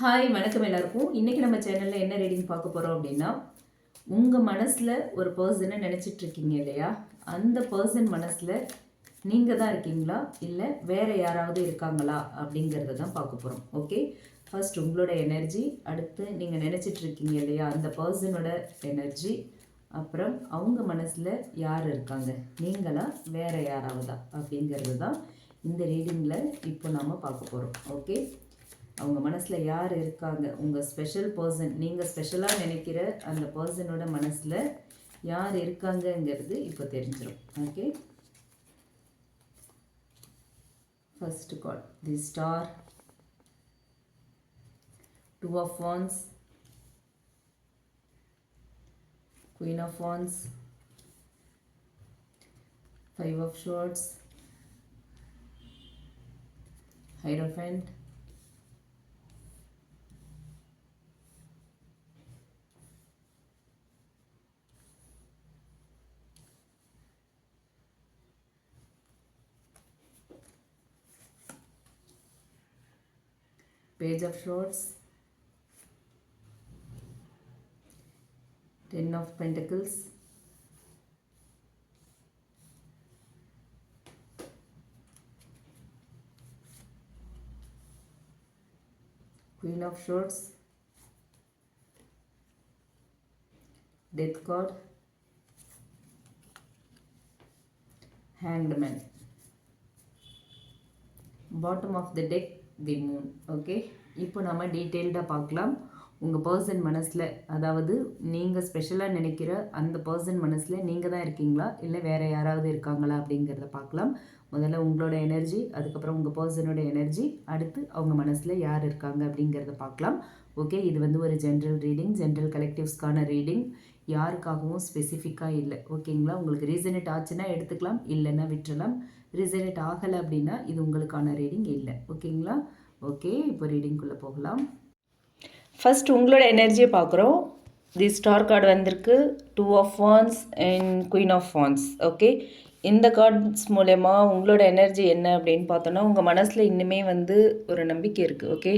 Hi வணக்கம் எல்லாருக்கும். இன்றைக்கி நம்ம சேனலில் என்ன ரீடிங் பார்க்க போகிறோம் அப்படின்னா உங்கள் மனசில் ஒரு பர்சனை நினச்சிட்ருக்கீங்க இல்லையா? அந்த பர்சன் மனசில் நீங்கள் தான் இருக்கீங்களா? இல்லை வேறு யாராவது இருக்காங்களா? அப்படிங்கிறத தான் பார்க்க போகிறோம் ஓகே ஃபர்ஸ்ட் உங்களோட எனர்ஜி அடுத்து நீங்கள் நினச்சிட்டு இருக்கீங்க இல்லையா? அந்த பர்சனோட எனர்ஜி அப்புறம் அவங்க மனசில் யார் இருக்காங்க? நீங்களா? வேறு யாராவதா? அப்படிங்கிறது தான் இந்த ரீடிங்கில் இப்போ நாம் பார்க்க போகிறோம் ஓகே அவங்க மனசில் யார் இருக்காங்க? உங்கள் ஸ்பெஷல் பர்சன் நீங்கள் ஸ்பெஷலாக நினைக்கிற அந்த பர்சனோட மனசில் யார் இருக்காங்கங்கிறது இப்போ தெரிஞ்சிடும் okay first call the star two of wands queen of wands five of swords hierophant page of swords. Ten of pentacles. Queen of swords. Death card. Hanged man. Bottom of the deck the moon okay இப்போ நம்ம டீட்டெயில்டாக பார்க்கலாம். உங்கள் person மனசில் அதாவது நீங்கள் ஸ்பெஷலாக நினைக்கிற அந்த பர்சன் மனசில் நீங்கள் தான் இருக்கீங்களா? இல்லை வேறு யாராவது இருக்காங்களா அப்படிங்கிறத பார்க்கலாம். முதல்ல உங்களோட எனர்ஜி அதுக்கப்புறம் உங்கள் பர்சனோட எனர்ஜி அடுத்து அவங்க மனசில் யார் இருக்காங்க அப்படிங்கிறத பார்க்கலாம். ஓகே இது வந்து ஒரு ஜென்ரல் ரீடிங் ஜென்ரல் கலெக்டிவ்ஸ்க்கான ரீடிங் யாருக்காகவும் ஸ்பெசிஃபிக்காக இல்லை. ஓகேங்களா உங்களுக்கு ரீசனேட் ஆச்சுன்னா எடுத்துக்கலாம் இல்லைன்னா விட்டுறலாம். ரிசல்ட் ஆகலை அப்படின்னா இது உங்களுக்கான ரீடிங் இல்லை. ஓகேங்களா? ஓகே இப்போ ரீடிங்குள்ளே போகலாம். ஃபஸ்ட் உங்களோட எனர்ஜியை பார்க்குறோம். தி ஸ்டார் கார்டு வந்திருக்கு. Two of wands and queen of wands okay இந்த கார்ட்ஸ் மூலயமா உங்களோட எனர்ஜி என்ன அப்படின்னு பார்த்தோன்னா உங்கள் மனசில் இன்னுமே வந்து ஒரு நம்பிக்கை இருக்குது ஓகே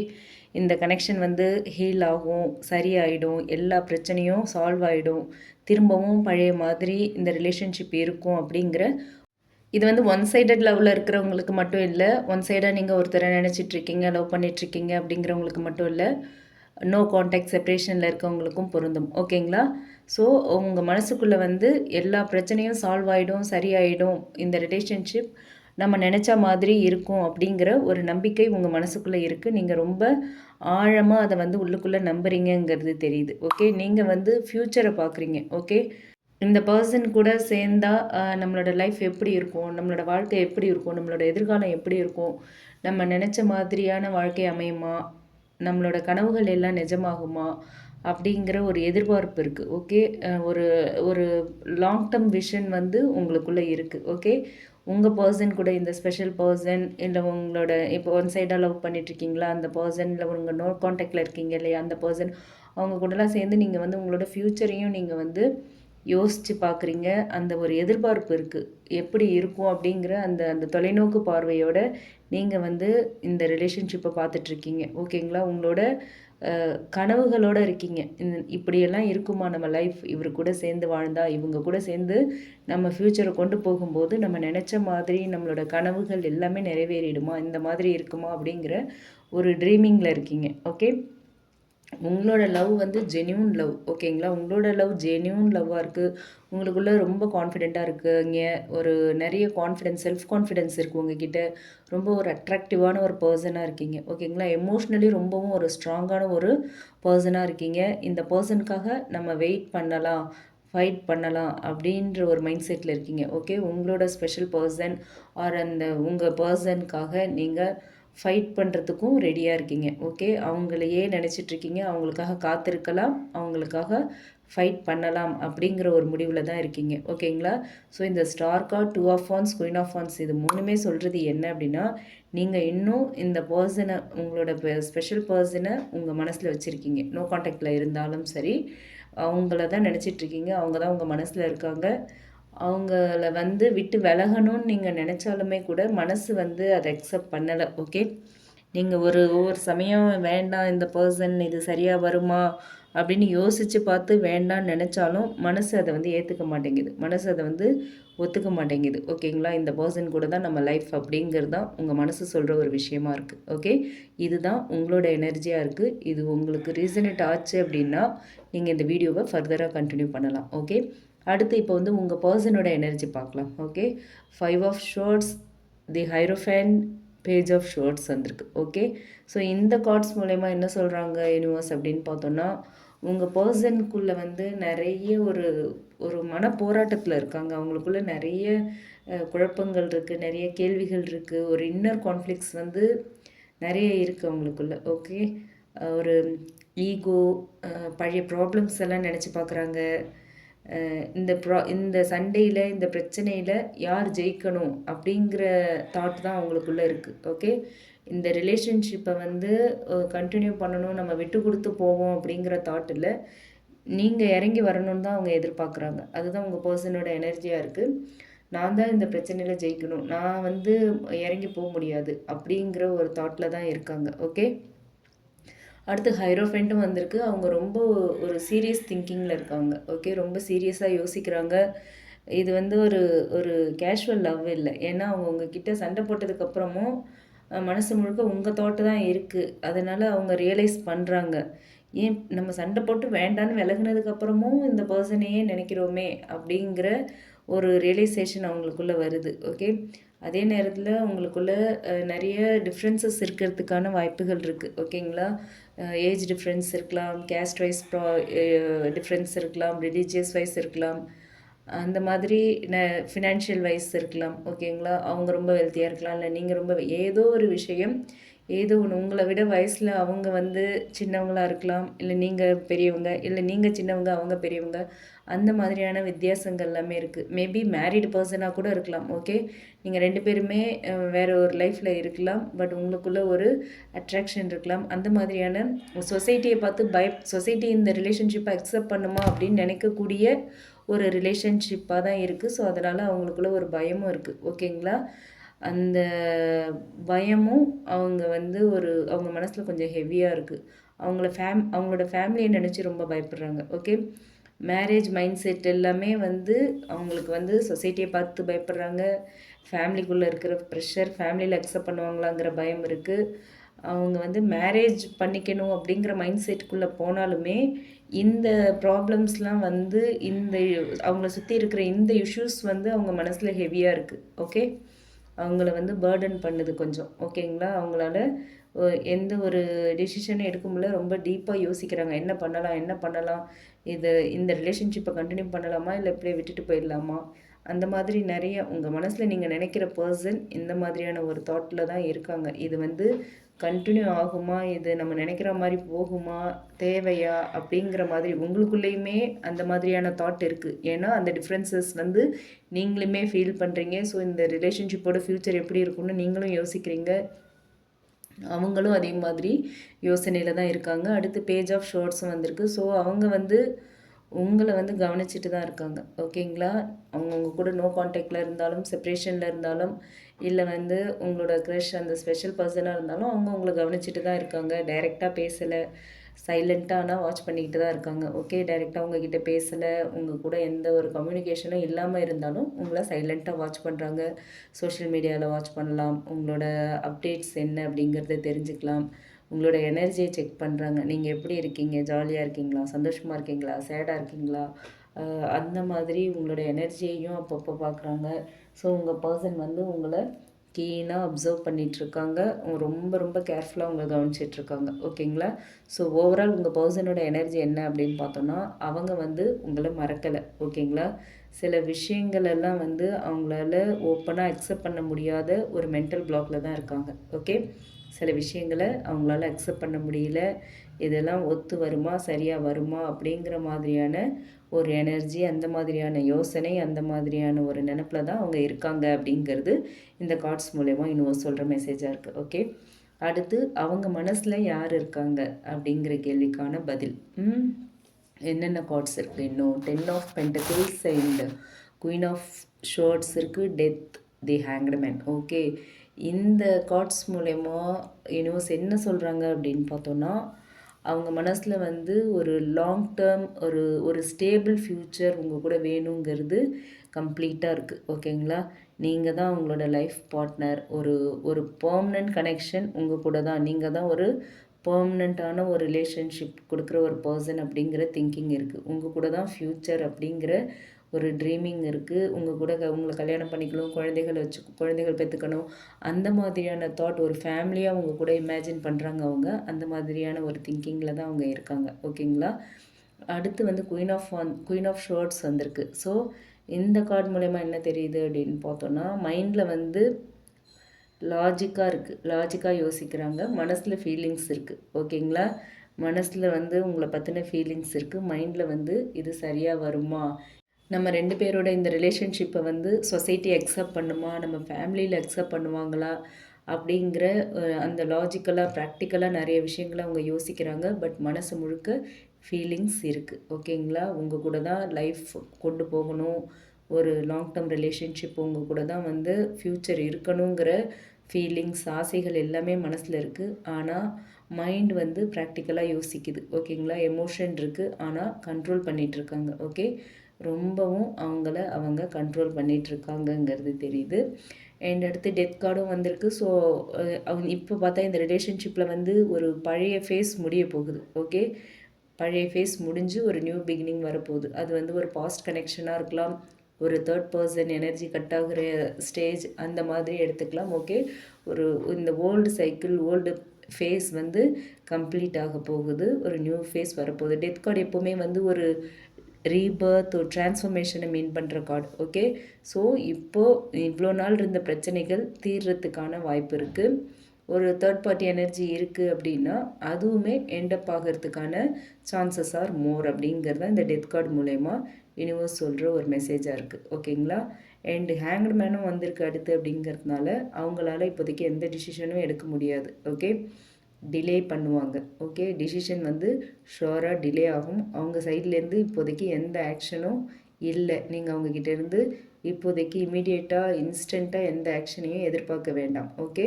இந்த கனெக்ஷன் வந்து ஹீல் ஆகும் சரியாயிடும். எல்லா பிரச்சனையும் சால்வ் ஆகிடும் திரும்பவும் பழைய மாதிரி இந்த ரிலேஷன்ஷிப் இருக்கும் அப்படிங்கிற இது வந்து ஒன் சைடட் லவ்வில் இருக்கிறவங்களுக்கு மட்டும் இல்லை ஒன் சைடாக நீங்கள் ஒருத்தரை நினச்சிட்ருக்கீங்க லவ் பண்ணிகிட்ருக்கீங்க அப்படிங்கிறவங்களுக்கு மட்டும் இல்லை நோ கான்டாக்ட் செப்ரேஷனில் இருக்கவங்களுக்கும் பொருந்தும். ஓகேங்களா? ஸோ உங்கள் மனசுக்குள்ளே வந்து எல்லா பிரச்சனையும் சால்வ் ஆகிடும் சரியாயிடும். இந்த ரிலேஷன்ஷிப் நம்ம நினச்ச மாதிரி இருக்கும் அப்படிங்கிற ஒரு நம்பிக்கை உங்கள் மனசுக்குள்ளே இருக்குது நீங்கள் ரொம்ப ஆழமாக அதை வந்து உள்ளுக்குள்ளே நம்புறீங்கிறது தெரியுது. ஓகே? நீங்கள் வந்து ஃப்யூச்சரை பார்க்குறீங்க ஓகே? இந்த பர்சன் கூட சேர்ந்தா நம்மளோட லைஃப் எப்படி இருக்கும்? நம்மளோட வாழ்க்கை எப்படி இருக்கும்? நம்மளோட எதிர்காலம் எப்படி இருக்கும்? நம்ம நினச்ச மாதிரியான வாழ்க்கை அமையுமா? நம்மளோட கனவுகள் எல்லாம் நிஜமாகுமா? அப்படிங்கிற ஒரு எதிர்பார்ப்பு இருக்குது ஓகே ஒரு ஒரு லாங் டேர்ம் விஷன் வந்து உங்களுக்குள்ளே இருக்குது ஓகே உங்கள் பர்சன் கூட இந்த ஸ்பெஷல் பர்சன் இல்லை உங்களோட இப்போ ஒன் சைடாக லவ் பண்ணிட்டுருக்கீங்களா? அந்த பர்சன் இல்லை உங்கள் நோ காண்டாக்டில் இருக்கீங்க இல்லையா? அந்த பர்சன் அவங்க கூடலாம் சேர்ந்து நீங்கள் வந்து உங்களோட ஃப்யூச்சரையும் நீங்கள் வந்து யோசித்து பார்க்குறீங்க அந்த ஒரு எதிர்பார்ப்பு இருக்குது எப்படி இருக்கும் அப்படிங்கிற அந்த அந்த தொலைநோக்கு பார்வையோட நீங்கள் வந்து இந்த ரிலேஷன்ஷிப்பை பார்த்துட்ருக்கீங்க. ஓகேங்களா? உங்களோட கனவுகளோடு இருக்கீங்க. இந்த இப்படியெல்லாம் இருக்குமா நம்ம லைஃப் இவர் கூட சேர்ந்து வாழ்ந்தா இவங்க கூட சேர்ந்து நம்ம ஃப்யூச்சரை கொண்டு போகும்போது நம்ம நினச்ச மாதிரி நம்மளோட கனவுகள் எல்லாமே நிறைவேறிடுமா? இந்த மாதிரி இருக்குமா? அப்படிங்கிற ஒரு ட்ரீமிங்கில் இருக்கீங்க. ஓகே? உங்களோட லவ் வந்து ஜென்யூன் லவ் ஓகேங்களா உங்களோட லவ் ஜென்யூன் லவ்வாக இருக்குது உங்களுக்குள்ளே ரொம்ப கான்ஃபிடெண்ட்டாக இருக்குங்க ஒரு நிறைய கான்ஃபிடென்ஸ் செல்ஃப் கான்ஃபிடென்ஸ் இருக்குது உங்ககிட்ட. ரொம்ப ஒரு அட்ராக்டிவான ஒரு பர்சனாக இருக்கீங்க. ஓகேங்களா எமோஷ்னலி ரொம்பவும் ஒரு ஸ்ட்ராங்கான ஒரு பர்சனாக இருக்கீங்க. இந்த பர்சனுக்காக நம்ம வெயிட் பண்ணலாம் ஃபைட் பண்ணலாம் அப்படின்ற ஒரு மைண்ட் செட்டில் இருக்கீங்க. ஓகே உங்களோட ஸ்பெஷல் பர்சன் ஆர் அந்த உங்கள் பர்சனுக்காக நீங்கள் ஃபைட் பண்ணுறதுக்கும் ரெடியாக இருக்கீங்க. ஓகே அவங்களையே நினச்சிட்ருக்கீங்க அவங்களுக்காக காத்திருக்கலாம். அவங்களுக்காக ஃபைட் பண்ணலாம் அப்படிங்கிற ஒரு முடிவில் தான் இருக்கீங்க. ஓகேங்களா ஸோ இந்த star card two of wands queen of wands இது மூணுமே சொல்கிறது என்ன அப்படின்னா நீங்கள் இன்னும் இந்த பர்சனை உங்களோட ஸ்பெஷல் பர்சனை உங்கள் மனசில் வச்சுருக்கீங்க. நோ காண்டாக்டில் இருந்தாலும் சரி அவங்கள தான் நினச்சிட்ருக்கீங்க அவங்க தான் உங்கள் மனசில் இருக்காங்க. அவங்கள வந்து விட்டு விலகணும்னு நீங்கள் நினச்சாலுமே கூட மனசு வந்து அதை அக்செப்ட் பண்ணலை ஓகே நீங்கள் ஒரு ஒவ்வொரு சமயம் வேண்டாம் இந்த பர்சன் இது சரியாக வருமா அப்படின்னு யோசித்து பார்த்து வேண்டாம்னு நினச்சாலும் மனசு அதை வந்து ஏற்றுக்க மாட்டேங்குது. மனசு அதை வந்து ஒத்துக்க மாட்டேங்குது ஓகேங்களா இந்த பர்சன் கூட தான் நம்ம லைஃப் அப்படிங்கிறது தான் உங்கள் மனசு சொல்கிற ஒரு விஷயமா இருக்குது ஓகே இதுதான் உங்களோட எனர்ஜியாக இருக்குது இது உங்களுக்கு ரீசனேட் ஆச்சு அப்படின்னா நீங்கள் இந்த வீடியோவை ஃபர்தராக கண்டினியூ பண்ணலாம் ஓகே அடுத்து இப்போ வந்து உங்கள் பர்சனோட எனர்ஜி பார்க்கலாம் okay five of swords the hierophant page of swords வந்திருக்கு ஓகே ஸோ இந்த கார்ட்ஸ் மூலயமா என்ன சொல்கிறாங்க யூனிவர்ஸ் அப்படின்னு பார்த்தோன்னா உங்கள் பர்சனுக்குள்ளே வந்து நிறைய ஒரு ஒரு மன போராட்டத்தில் இருக்காங்க. அவங்களுக்குள்ள நிறைய குழப்பங்கள் இருக்குது நிறைய கேள்விகள் இருக்குது ஒரு இன்னர் கான்ஃப்ளிக்ஸ் வந்து நிறைய இருக்குது அவங்களுக்குள்ள ஓகே ஒரு ஈகோ பழைய ப்ராப்ளம்ஸ் எல்லாம் நினச்சி பார்க்குறாங்க. இந்த ப்ரா இந்த சண்டையில் இந்த பிரச்சனையில் யார் ஜெயிக்கணும் அப்படிங்கிற தாட் தான் அவங்களுக்குள்ளே இருக்குது ஓகே இந்த ரிலேஷன்ஷிப்பை வந்து கண்டினியூ பண்ணணும் நம்ம விட்டு கொடுத்து போவோம் அப்படிங்கிற தாட் இல்லை. நீங்கள் இறங்கி வரணும்னு தான் அவங்க எதிர்பார்க்குறாங்க. அதுதான் உங்கள் பர்சனோட எனர்ஜியாக இருக்குது நான் தான் இந்த பிரச்சனையில் ஜெயிக்கணும். நான் வந்து இறங்கி போக முடியாது அப்படிங்கிற ஒரு தாட்டில் தான் இருக்காங்க ஓகே அடுத்து ஹைரோஃபெண்ட்டும் வந்திருக்கு. அவங்க ரொம்ப ஒரு சீரியஸ் திங்கிங்கில் இருக்காங்க. ஓகே ரொம்ப சீரியஸாக யோசிக்கிறாங்க. இது வந்து ஒரு ஒரு கேஷுவல் லவ் இல்லை. ஏன்னா அவங்க உங்ககிட்ட சண்டை போட்டதுக்கப்புறமும் மனசு முழுக்க உங்கள் தோட்டு தான் இருக்குது அதனால் அவங்க ரியலைஸ் பண்ணுறாங்க ஏன் நம்ம சண்டை போட்டு வேண்டான்னு விலகுனதுக்கப்புறமும் இந்த பர்சனையே நினைக்கிறோமே அப்படிங்கிற ஒரு ரியலைசேஷன் அவங்களுக்குள்ளே வருது. ஓகே அதே நேரத்தில் உங்களுக்குள்ள நிறைய டிஃப்ரென்சஸ் இருக்கிறதுக்கான வாய்ப்புகள் இருக்குது ஓகேங்களா ஏஜ் டிஃப்ரென்ஸ் இருக்கலாம் கேஸ்ட் வைஸ் ப்ரா டிஃப்ரென்ஸ் இருக்கலாம் ரிலீஜியஸ் வைஸ் இருக்கலாம். அந்த மாதிரி ந ஃபினான்ஷியல் வைஸ் இருக்கலாம் ஓகேங்களா அவங்க ரொம்ப வெல்த்தியாக இருக்கலாம் இல்லை நீங்கள் ரொம்ப ஏதோ ஒரு விஷயம் ஏதோ ஒன்று உங்களை விட வயசில் அவங்க வந்து சின்னவங்களாக இருக்கலாம் இல்லை நீங்கள் பெரியவங்க இல்லை நீங்கள் சின்னவங்க அவங்க பெரியவங்க அந்த மாதிரியான வித்தியாசங்கள் எல்லாமே இருக்குது மேபி மேரிடு பர்சனாக கூட இருக்கலாம் ஓகே நீங்கள் ரெண்டு பேருமே வேறு ஒரு லைஃப்பில் இருக்கலாம் பட் உங்களுக்குள்ள ஒரு அட்ராக்ஷன் இருக்கலாம். அந்த மாதிரியான சொசைட்டியை பார்த்து பய சொசைட்டி இந்த ரிலேஷன்ஷிப்பை அக்செப்ட் பண்ணுமா அப்படின்னு நினைக்கக்கூடிய ஒரு ரிலேஷன்ஷிப்பாக தான் இருக்குது ஸோ அதனால் அவங்களுக்குள்ள ஒரு பயமும் இருக்குது ஓகேங்களா அந்த பயமும் அவங்க வந்து ஒரு அவங்க மனசில் கொஞ்சம் ஹெவியாக இருக்குது அவங்கள ஃபேம் அவங்களோட ஃபேமிலியை நினச்சி ரொம்ப பயப்படுறாங்க. ஓகே மேரேஜ் மைண்ட் செட் எல்லாமே வந்து அவங்களுக்கு வந்து சொசைட்டியை பார்த்து பயப்படுறாங்க. ஃபேமிலிக்குள்ளே இருக்கிற ப்ரெஷர் ஃபேமிலியில் அக்செப்ட் பண்ணுவாங்களாங்கிற பயம் இருக்குது அவங்க வந்து மேரேஜ் பண்ணிக்கணும் அப்படிங்கிற மைண்ட் செட்டுக்குள்ளே போனாலுமே இந்த ப்ராப்ளம்ஸ்லாம் வந்து இந்த அவங்கள சுற்றி இருக்கிற இந்த இஷ்யூஸ் வந்து அவங்க மனசில் ஹெவியாக இருக்குது ஓகே அவங்கள வந்து பேர்டன் பண்ணுது கொஞ்சம் ஓகேங்களா அவங்களால எந்த ஒரு டிசிஷனும் எடுக்கும்போது ரொம்ப டீப்பாக யோசிக்கிறாங்க. என்ன பண்ணலாம் என்ன பண்ணலாம்? இது இந்த ரிலேஷன்ஷிப்பை கண்டினியூ பண்ணலாமா? இல்லை இப்படியே விட்டுட்டு போயிடலாமா? அந்த மாதிரி நிறைய உங்கள் மனசில் நீங்கள் நினைக்கிற பர்சன் இந்த மாதிரியான ஒரு தாட்டில் தான் இருக்காங்க. இது வந்து கண்டினியூ ஆகுமா? இது நம்ம நினைக்கிற மாதிரி போகுமா? தேவையா? அப்படிங்கிற மாதிரி உங்களுக்குள்ளேயுமே அந்த மாதிரியான தாட் இருக்குது ஏன்னா அந்த டிஃப்ரென்சஸ் வந்து நீங்களுமே ஃபீல் பண்ணுறீங்க ஸோ இந்த ரிலேஷன்ஷிப்போட ஃப்யூச்சர் எப்படி இருக்கும்னு நீங்களும் யோசிக்கிறீங்க. அவங்களும் அதே மாதிரி யோசனையில் தான் இருக்காங்க. அடுத்து பேஜ் ஆஃப் ஷோர்ட்ஸும் வந்திருக்கு. ஸோ அவங்க வந்து உங்களை வந்து கவனிச்சுட்டு தான் இருக்காங்க. ஓகேங்களா? அவங்கவுங்க கூட நோ காண்டாக்டில் இருந்தாலும் செப்ரேஷனில் இருந்தாலும் இல்லை வந்து உங்களோட க்ரஷ் அந்த ஸ்பெஷல் பர்சனாக இருந்தாலும் அவங்க உங்களை கவனிச்சுட்டு தான் இருக்காங்க. டைரெக்டாக பேசலை. சைலண்ட்டாக ஆனால் வாட்ச் பண்ணிக்கிட்டு தான் இருக்காங்க. ஓகே டைரெக்டாக உங்ககிட்ட பேசலை. உங்கள் கூட எந்த ஒரு கம்யூனிகேஷனும் இல்லாமல் இருந்தாலும் உங்களை சைலண்ட்டாக வாட்ச் பண்ணுறாங்க சோஷியல் மீடியாவில் வாட்ச் பண்ணலாம். உங்களோட அப்டேட்ஸ் என்ன அப்படிங்கிறத தெரிஞ்சுக்கலாம். உங்களோட எனர்ஜியை செக் பண்ணுறாங்க நீங்கள் எப்படி இருக்கீங்க? ஜாலியாக இருக்கீங்களா? சந்தோஷமாக இருக்கீங்களா? சேடாக இருக்கீங்களா? அந்த மாதிரி உங்களோட எனர்ஜியையும் அப்பப்போ பார்க்குறாங்க ஸோ உங்கள் பர்சன் வந்து உங்களை கீனாக அப்சர்வ் பண்ணிகிட்ருக்காங்க ரொம்ப ரொம்ப கேர்ஃபுல்லாக உங்களை கவனிச்சிட்ருக்காங்க ஓகேங்களா? ஸோ ஓவரால் உங்கள் பர்சனோட எனர்ஜி என்ன அப்படின்னு பார்த்தோன்னா அவங்க வந்து உங்களை மறக்கலை. ஓகேங்களா? சில விஷயங்கள் எல்லாம் வந்து அவங்களால ஓப்பனாக அக்செப்ட் பண்ண முடியாத ஒரு மென்டல் பிளாக்ல தான் இருக்காங்க. ஓகே சில விஷயங்களை அவங்களால அக்செப்ட் பண்ண முடியல. இதெல்லாம் ஒத்து வருமா? சரியாக வருமா? அப்படிங்கிற மாதிரியான ஒரு எனர்ஜி அந்த மாதிரியான யோசனை அந்த மாதிரியான ஒரு நினப்பில் தான் அவங்க இருக்காங்க அப்படிங்கிறது இந்த கார்ட்ஸ் மூலயமா இன்னும் சொல்கிற மெசேஜாக இருக்குது ஓகே அடுத்து அவங்க மனசில் யார் இருக்காங்க அப்படிங்கிற கேள்விக்கான பதில். என்னென்ன கார்ட்ஸ் இருக்குது இன்னும் ten of pentacles and queen of swords இருக்குது death the hanged man okay இந்த கார்ட்ஸ் மூலயமா யூனிவர்ஸ் என்ன சொல்கிறாங்க அப்படின்னு பார்த்தோன்னா அவங்க மனசில் வந்து ஒரு லாங் டேர்ம் ஒரு ஒரு ஸ்டேபிள் ஃப்யூச்சர் உங்கள் கூட வேணுங்கிறது கம்ப்ளீட்டாக இருக்குது ஓகேங்களா? நீங்கள் தான் உங்களோட லைஃப் பார்ட்னர் ஒரு ஒரு பர்மனன்ட் கனெக்ஷன் உங்கள் கூட தான். நீங்கள் தான் ஒரு பர்மனெண்ட்டான ஒரு ரிலேஷன்ஷிப் கொடுக்குற ஒரு பர்சன் அப்படிங்கிற திங்கிங் இருக்குது உங்கள் கூட தான் ஃப்யூச்சர் அப்படிங்கிற ஒரு ட்ரீமிங் இருக்குது உங்கள் கூட க உங்களை கல்யாணம் பண்ணிக்கணும் குழந்தைகள் வச்சு குழந்தைகள் பெற்றுக்கணும் அந்த மாதிரியான தாட் ஒரு ஃபேமிலியாக அவங்க கூட இமேஜின் பண்ணுறாங்க அவங்க. அந்த மாதிரியான ஒரு திங்கிங்கில் தான் அவங்க இருக்காங்க. ஓகேங்களா? அடுத்து வந்து குயின் ஆஃப் ஒன் குயின் ஆஃப் ஷர்ட்ஸ் வந்திருக்கு. ஸோ இந்த கார்டு மூலயமா என்ன தெரியுது அப்படின்னு பார்த்தோன்னா மைண்டில் வந்து லாஜிக்காக இருக்குது லாஜிக்காக யோசிக்கிறாங்க. மனசில் ஃபீலிங்ஸ் இருக்குது ஓகேங்களா? மனசில் வந்து உங்களை பற்றின ஃபீலிங்ஸ் இருக்குது மைண்டில் வந்து இது சரியாக வருமா? நம்ம ரெண்டு பேரோட இந்த ரிலேஷன்ஷிப்பை வந்து சொசைட்டி அக்செப்ட் பண்ணுமா? நம்ம ஃபேமிலியில் அக்செப்ட் பண்ணுவாங்களா? அப்படிங்கிற அந்த லாஜிக்கலாக ப்ராக்டிக்கலாக நிறைய விஷயங்களை அவங்க யோசிக்கிறாங்க. பட் மனசு முழுக்க ஃபீலிங்ஸ் இருக்குது ஓகேங்களா உங்கள் கூட தான் லைஃப் கொண்டு போகணும். ஒரு லாங் டேர்ம் ரிலேஷன்ஷிப் உங்கள் கூட தான் வந்து ஃப்யூச்சர் இருக்கணுங்கிற ஃபீலிங்ஸ் ஆசைகள் எல்லாமே மனசில் இருக்குது ஆனால் மைண்ட் வந்து ப்ராக்டிக்கலாக யோசிக்குது. ஓகேங்களா எமோஷன் இருக்குது ஆனால் கண்ட்ரோல் பண்ணிகிட்ருக்காங்க ஓகே ரொம்பவும் அவங்கள அவங்க கண்ட்ரோல் பண்ணிகிட்ருக்காங்கங்கிறது தெரியுது. அண்ட் அடுத்து டெத் கார்டும் வந்திருக்கு. ஸோ அவங்க இப்போ பார்த்தா இந்த ரிலேஷன்ஷிப்பில் வந்து ஒரு பழைய ஃபேஸ் முடிய போகுது. ஓகே பழைய ஃபேஸ் முடிஞ்சு ஒரு நியூ பிகினிங் வரப்போகுது. அது வந்து ஒரு பாஸ்ட் கனெக்ஷனாக இருக்கலாம். ஒரு தேர்ட் பர்சன் எனர்ஜி கட் ஆகிற ஸ்டேஜ் அந்த மாதிரி எடுத்துக்கலாம். ஓகே ஒரு இந்த ஓல்டு சைக்கிள் ஓல்டு ஃபேஸ் வந்து கம்ப்ளீட் ஆக போகுது. ஒரு நியூ ஃபேஸ் வரப்போகுது. டெத் கார்டு எப்போவுமே வந்து ஒரு ரீபர்த் ஒரு டிரான்ஸ்ஃபர்மேஷனை மீன் பண்ணுற கார்டு ஓகே ஸோ இப்போது இவ்வளோ நாள் இருந்த பிரச்சனைகள் தீர்றதுக்கான வாய்ப்பு இருக்குது ஒரு தேர்ட் பார்ட்டி எனர்ஜி இருக்குது அப்படின்னா அதுவுமே எண்டப் ஆகிறதுக்கான சான்சஸ் ஆர் மோர் அப்படிங்கிறது இந்த டெத் கார்டு மூலயமா யூனிவர்ஸ் சொல்கிற ஒரு மெசேஜாக இருக்குது ஓகேங்களா? அண்டு ஹேங்க்டு மேனும் வந்திருக்கு அடுத்து அப்படிங்கிறதுனால அவங்களால இப்போதைக்கு எந்த டிசிஷனும் எடுக்க முடியாது ஓகே டிலே பண்ணுவாங்க. ஓகே டிசிஷன் வந்து ஷோராக டிலே ஆகும். அவங்க சைட்லேருந்து இப்போதைக்கு எந்த ஆக்ஷனும் இல்லை. நீங்கள் அவங்கக்கிட்டேருந்து இப்போதைக்கு இமீடியட்டாக இன்ஸ்டண்ட்டாக எந்த ஆக்ஷனையும் எதிர்பார்க்க வேண்டாம். ஓகே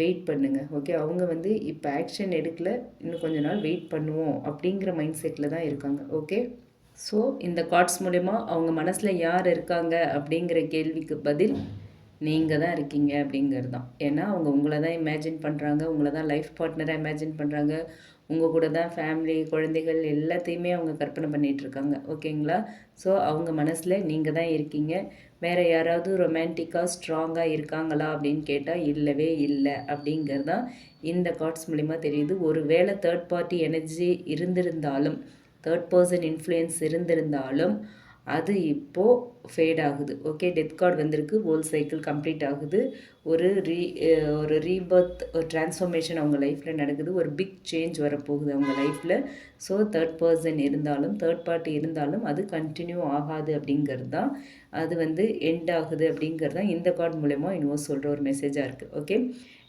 வெயிட் பண்ணுங்கள் ஓகே அவங்க வந்து இப்போ ஆக்ஷன் எடுக்கல. இன்னும் கொஞ்ச நாள் வெயிட் பண்ணுவோம் அப்படிங்கிற மைண்ட் செட்டில் தான் இருக்காங்க. ஓகே ஸோ இந்த கார்ட்ஸ் மூலிமா அவங்க மனசில் யார் இருக்காங்க அப்படிங்கிற கேள்விக்கு பதில் நீங்கள் தான் இருக்கீங்க அப்படிங்கிறது தான் ஏன்னா அவங்க உங்களை தான் இமேஜின் பண்ணுறாங்க உங்களை தான் லைஃப் பார்ட்னராக இமேஜின் பண்ணுறாங்க உங்கள் கூட தான் ஃபேமிலி குழந்தைகள் எல்லாத்தையுமே அவங்க கற்பனை பண்ணிகிட்ருக்காங்க ஓகேங்களா? ஸோ அவங்க மனசில் நீங்கள் தான் இருக்கீங்க. வேறு யாராவது ரொமான்டிக்காக ஸ்ட்ராங்காக இருக்காங்களா அப்படின்னு கேட்டால் இல்லவே இல்லை அப்படிங்கிறது தான் இந்த கார்ட்ஸ் மூலிமா தெரியுது. ஒரு வேளை தேர்ட் பார்ட்டி எனர்ஜி இருந்திருந்தாலும் தேர்ட் பர்சன் இன்ஃப்ளூயன்ஸ் இருந்திருந்தாலும் அது இப்போது ஃபேட் ஆகுது. ஓகே டெத் கார்டு வந்திருக்கு. ஹோல் சைக்கிள் கம்ப்ளீட் ஆகுது. ஒரு ரீ ஒரு ரீபர்த் ஒரு டிரான்ஸ்ஃபர்மேஷன் அவங்க லைஃப்பில் நடக்குது. ஒரு பிக் சேஞ்ச் வரப்போகுது அவங்க லைஃப்பில் ஸோ தேர்ட் பர்சன் இருந்தாலும் தேர்ட் பார்ட்டி இருந்தாலும் அது கண்டினியூ ஆகாது அப்படிங்கிறது தான் அது வந்து எண்ட் ஆகுது அப்படிங்கிறது தான் இந்த கார்டு மூலயமா இன்னும் சொல்கிற ஒரு மெசேஜாக இருக்குது okay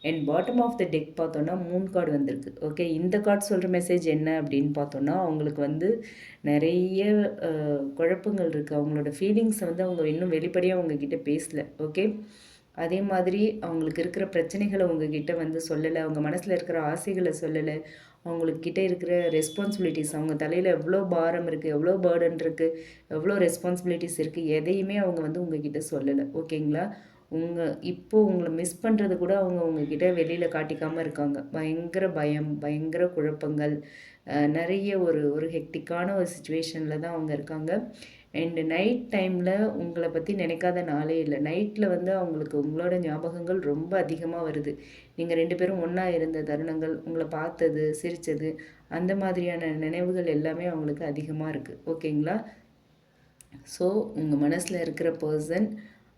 and bottom of the deck பார்த்தோன்னா மூணு கார்டு வந்திருக்கு. ஓகே இந்த கார்டு சொல்கிற மெசேஜ் என்ன அப்படின்னு பார்த்தோன்னா அவங்களுக்கு வந்து நிறைய குழப்பங்கள் இருக்குது அவங்களோட ஃபீலிங்ஸை வந்து அவங்க இன்னும் வெளிப்படையாக அவங்கக்கிட்ட பேசலை. ஓகே அதே மாதிரி அவங்களுக்கு இருக்கிற பிரச்சனைகளை உங்ககிட்ட வந்து சொல்லலை. அவங்க மனசில் இருக்கிற ஆசைகளை சொல்லலை. அவங்களுக்கு கிட்டே இருக்கிற ரெஸ்பான்சிபிலிட்டிஸ் அவங்க தலையில் எவ்வளோ பாரம் இருக்குது எவ்வளோ பேர்டன் இருக்குது எவ்வளோ ரெஸ்பான்சிபிலிட்டிஸ் இருக்குது எதையுமே அவங்க வந்து உங்ககிட்ட சொல்லலை. ஓகேங்களா உங்கள் இப்போது உங்களை மிஸ் பண்ணுறது கூட அவங்க உங்ககிட்ட வெளியில் காட்டிக்காமல் இருக்காங்க. பயங்கர பயம் பயங்கர குழப்பங்கள் நிறைய ஒரு ஒரு ஹெக்டிக்கான ஒரு சுச்சுவேஷனில் தான் அவங்க இருக்காங்க. அண்டு நைட் டைமில் உங்களை பற்றி நினைக்காத நாளே இல்லை. நைட்டில் வந்து அவங்களுக்கு உங்களோட ஞாபகங்கள் ரொம்ப அதிகமாக வருது. நீங்கள் ரெண்டு பேரும் ஒன்றா இருந்த தருணங்கள் உங்களை பார்த்தது சிரித்தது அந்த மாதிரியான நினைவுகள் எல்லாமே அவங்களுக்கு அதிகமாக இருக்குது ஓகேங்களா ஸோ உங்கள் மனசில் இருக்கிற பர்சன்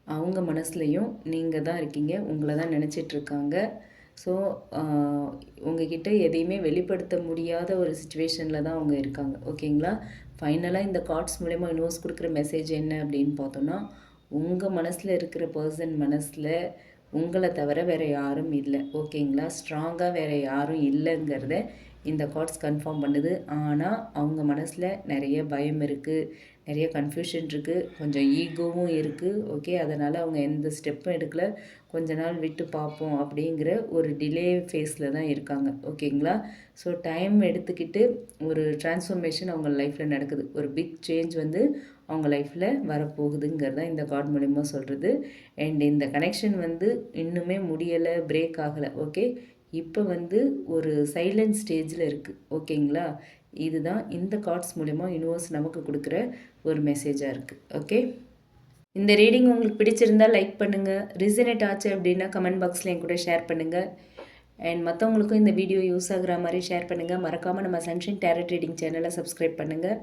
அவங்க மனசுலையும் நீங்கள் தான் இருக்கீங்க உங்களை தான் நினச்சிட்ருக்காங்க ஸோ உங்ககிட்ட எதையுமே வெளிப்படுத்த முடியாத ஒரு சுச்சுவேஷனில் தான் அவங்க இருக்காங்க. ஓகேங்களா? ஃபைனலாக இந்த கார்ட்ஸ் மூலயமா யூனிவர்ஸ் கொடுக்குற மெசேஜ் என்ன அப்படின்னு பார்த்தோன்னா உங்கள் மனசில் இருக்கிற பர்சன் மனசில் உங்களை தவிர வேறு யாரும் இல்லை. ஓகேங்களா? ஸ்ட்ராங்காக வேறு யாரும் இல்லைங்கிறத இந்த கார்ட்ஸ் கன்ஃபார்ம் பண்ணுது. ஆனால் அவங்க மனசில் நிறைய பயம் இருக்குது நிறைய கன்ஃபியூஷன் இருக்குது கொஞ்சம் ஈகோவும் இருக்குது ஓகே அதனால் அவங்க எந்த ஸ்டெப்பும் எடுக்கல. கொஞ்ச நாள் விட்டு பார்ப்போம் அப்படிங்கிற ஒரு டிலே ஃபேஸில் தான் இருக்காங்க. ஓகேங்களா ஸோ டைம் எடுத்துக்கிட்டு ஒரு டிரான்ஸ்ஃபர்மேஷன் அவங்க லைஃப்பில் நடக்குது. ஒரு பிக் சேஞ்ச் வந்து அவங்க லைஃப்பில் வரப்போகுதுங்கிறதான் இந்த கார்டு மூலிமா சொல்கிறது அண்ட் இந்த கனெக்ஷன் வந்து இன்னுமே முடியலை பிரேக் ஆகலை. ஓகே இப்போ வந்து ஒரு சைலண்ட் ஸ்டேஜில் இருக்குது ஓகேங்களா இதுதான் இந்த கார்ட்ஸ் மூலிமா யூனிவர்ஸ் நமக்கு கொடுக்குற ஒரு மெசேஜாக இருக்குது ஓகே இந்த ரீடிங் உங்களுக்கு பிடிச்சிருந்தா லைக் பண்ணுங்கள் ரிசனேட் ஆச்சு அப்படின்னா கமெண்ட் பாக்ஸில் என் கூட ஷேர் பண்ணுங்கள் அண்ட் மற்றவங்களுக்கும் இந்த வீடியோ யூஸ் ஆகுற மாதிரி ஷேர் பண்ணுங்கள் மறக்காமல் நம்ம சன்ஷைன் டேரட் ரீடிங் சேனலை சப்ஸ்கிரைப் பண்ணுங்கள்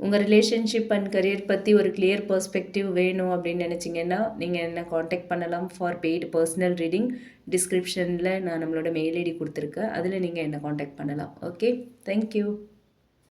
உங்கள் ரிலேஷன்ஷிப் அண்ட் கரியர் பற்றி ஒரு கிளியர் பர்ஸ்பெக்டிவ் வேணும் அப்படின்னு நினச்சிங்கன்னா நீங்கள் என்ன காண்டாக்ட் பண்ணலாம் ஃபார் பெய்டு பர்சனல் ரீடிங் டிஸ்கிரிப்ஷனில் நான் நம்மளோட மெயில் ஐடி கொடுத்துருக்கேன். அதில் நீங்கள் என்ன காண்டாக்ட் பண்ணலாம். Okay thank you